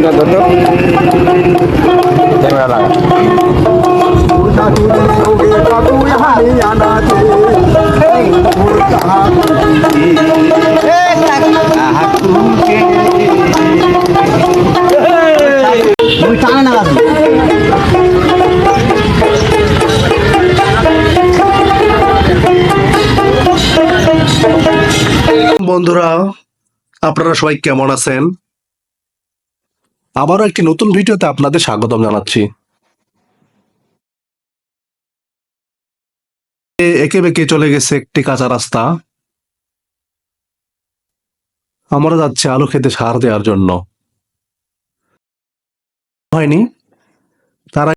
সুন্দর ধরো ক্যামেরা লাগা টানে না বন্ধুরা আপনারা সবাই কেমন আছেন? আবারও একটি নতুন ভিডিওতে আপনাদের স্বাগতম জানাচ্ছি। একে বেঁকে চলে গেছে একটি কাঁচা রাস্তা। আমরা যাচ্ছি আলু খেতে সার দেওয়ার জন্য। হয়নি। তারা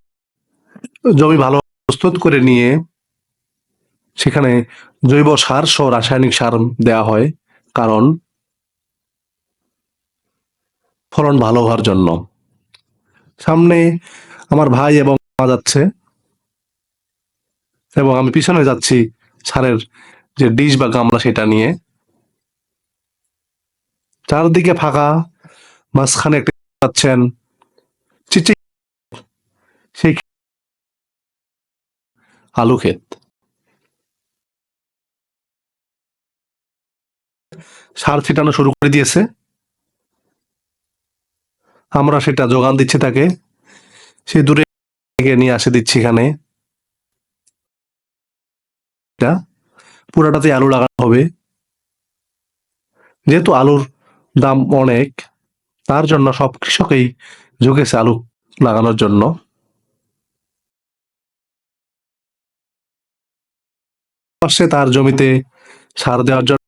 জমি ভালো প্রস্তুত করে নিয়ে সেখানে জৈব সার সহ রাসায়নিক সার দেওয়া হয়। কারণ ফলন ভালো হওয়ার জন্য। সামনে আমার ভাই এবং মা যাচ্ছে। এবং আমি পিছনে যাচ্ছি সারের যে ডিশ বা গামলা সেটা নিয়ে। চারদিকে ফাঁকা, মাঝখানে একটা চিচি সেই আলু ক্ষেত। সার ছিটানো শুরু করে দিয়েছে। আমরা সেটা যোগান দিচ্ছি তাকে। সে দূরে নিয়ে আসে দিচ্ছি এখানে। পুরাটাতে আলু লাগানো হবে। যেহেতু আলুর দাম অনেক, তার জন্য সব কৃষকেই ঝুঁকেছে আলু লাগানোর জন্য। পাশে তার জমিতে সার দেওয়ার জন্য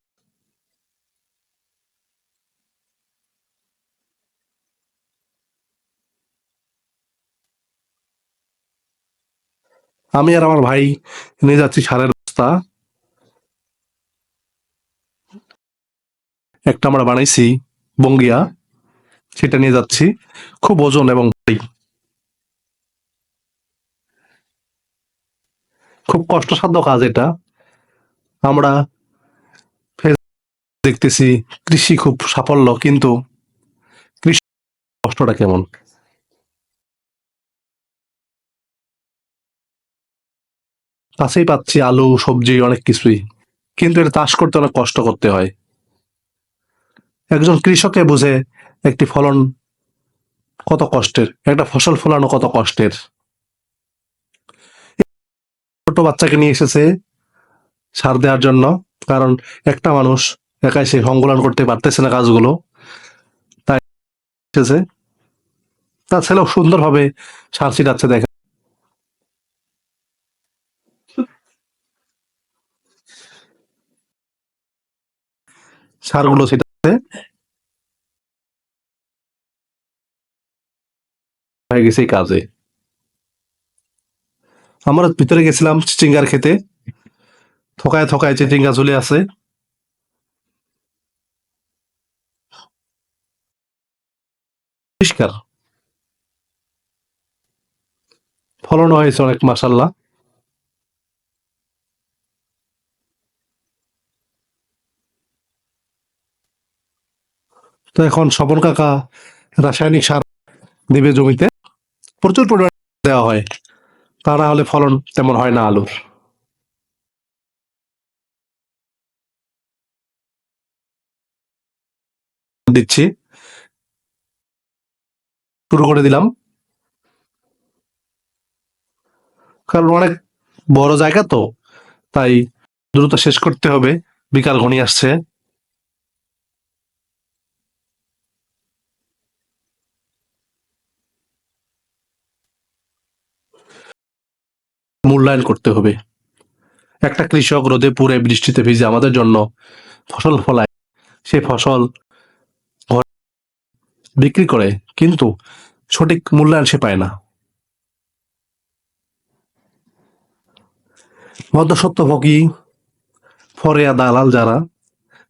আমি আর আমার ভাই নিয়ে যাচ্ছি সারের বস্তা একটা আমরা বানাইছি বঙ্গিয়া, সেটা নিয়ে যাচ্ছি। খুব ওজন এবং ভারী। খুব কষ্টসাধ্য কাজ এটা। আমরা দেখতেছি, কৃষি খুব সাফল্য, কিন্তু কৃষি কষ্টটা কেমন? কাছেই পাচ্ছি আলু, সবজি, অনেক কিছুই। কিন্তু এটা চাষ করতে অনেক কষ্ট করতে হয়। একজন কৃষকে বুঝে একটি ফলন কত কষ্টের, একটা ফসল ফলানো কত কষ্টের। ছোট বাচ্চাকে নিয়ে এসেছে সার দেওয়ার জন্য, কারণ একটা মানুষ একাই সে সংকলন করতে পারতেছে না কাজগুলো। তাই এসেছে। তার ছেলেও সুন্দরভাবে সার ছিটাচ্ছে দেখে। সারগুলো হয়ে গেছে কাজে। আমরা ভিতরে গেছিলাম চিচিঙ্গার খেতে। থকায় থকায় চিচিঙ্গা ঝুলে আছে। পরিষ্কার। ফলন হয়েছে অনেক মাসাল্লাহ তো এখন স্বপন কাকা রাসায়নিক সার দিবে জমিতে। প্রচুর পরিমাণে দেওয়া হয়। তা না হলে ফলন তেমন হয় না আলুর। দিচ্ছি। শুরু করে দিলাম। কারণ অনেক বড় জায়গা তো, তাই দ্রুত শেষ করতে হবে। বিকাল ঘনিয়ে আসছে। মূল্যায়ন করতে হবে। একটা কৃষক রোদে পুড়ে বৃষ্টিতে ভিজে আমাদের জন্য ফসল ফলায়। সে ফসল বিক্রি করে, কিন্তু সঠিক মূল্যায়ন সে পায় না। মধ্যসত্ত্বভোগী ফরেয়া দালাল যারা,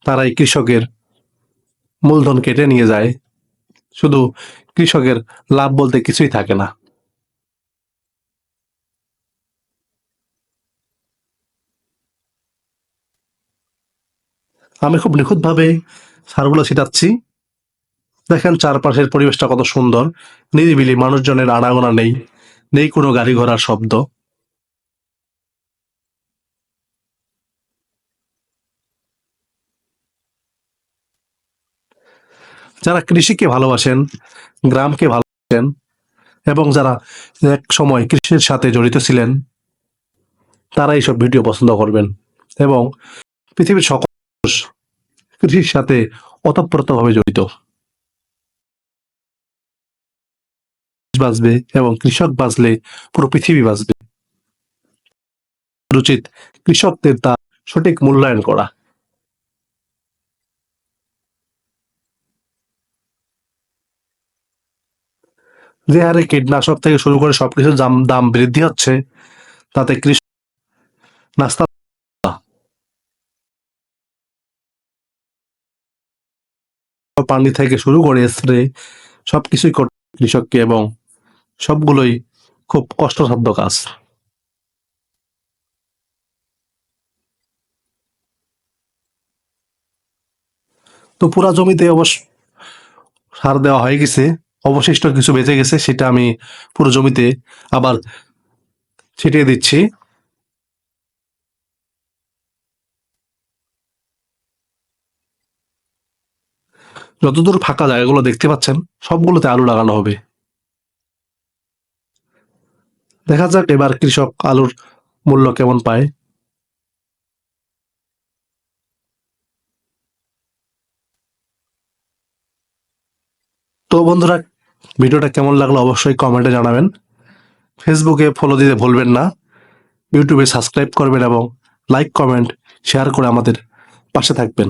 তারাই কৃষকের মূলধন কেটে নিয়ে যায়। শুধু কৃষকের লাভ বলতে কিছুই থাকে না। আমি খুব নিখুঁতভাবে সারগুলো ছিটাচ্ছি। দেখেন চারপাশের পরিবেশটা কত সুন্দর। নিরিবিলি, মানুষজনের আনাগোনা নেই নেই কোনো গাড়ি ঘোড়ার শব্দ। যারা কৃষিকে ভালোবাসেন, গ্রামকে ভালোবাসেন, এবং যারা এক সময় কৃষির সাথে জড়িত ছিলেন, তারা এইসব ভিডিও পছন্দ করবেন। এবং পৃথিবীর সকল কৃষির সাথে ওতপ্রোতভাবে জড়িত। বাঁচবে এবং কৃষক বাঁচলে পুরো পৃথিবী বাঁচবে। উচিত কৃষকদের তা সঠিক মূল্যায়ন করা। যে হারে কীটনাশক থেকে শুরু করে সবকিছুর দাম দাম বৃদ্ধি হচ্ছে, তাতে কৃষক নাস্তা পানি থেকে শুরু করে স্প্রে, সবকিছুই করতে কৃষককে এবং সবগুলোই খুব কষ্টসাধ্য কাজ। তো পুরা জমিতে অবশ্য সার দেওয়া হয়ে গেছে, অবশিষ্ট কিছু বেঁচে গেছে, সেটা আমি পুরো জমিতে আবার ছিটিয়ে দিচ্ছি। যতদূর ফাঁকা জায়গাগুলো দেখতে পাচ্ছেন, সবগুলোতে আলু লাগানো হবে। দেখা যাক এবার কৃষক আলুর মূল্য কেমন পায়। তো বন্ধুরা, ভিডিওটা কেমন লাগল অবশ্যই কমেন্টে জানাবেন। ফেসবুকে ফলো দিতে ভুলবেন না। ইউটিউবে সাবস্ক্রাইব করবেন এবং লাইক, কমেন্ট, শেয়ার করে আমাদের পাশে থাকবেন।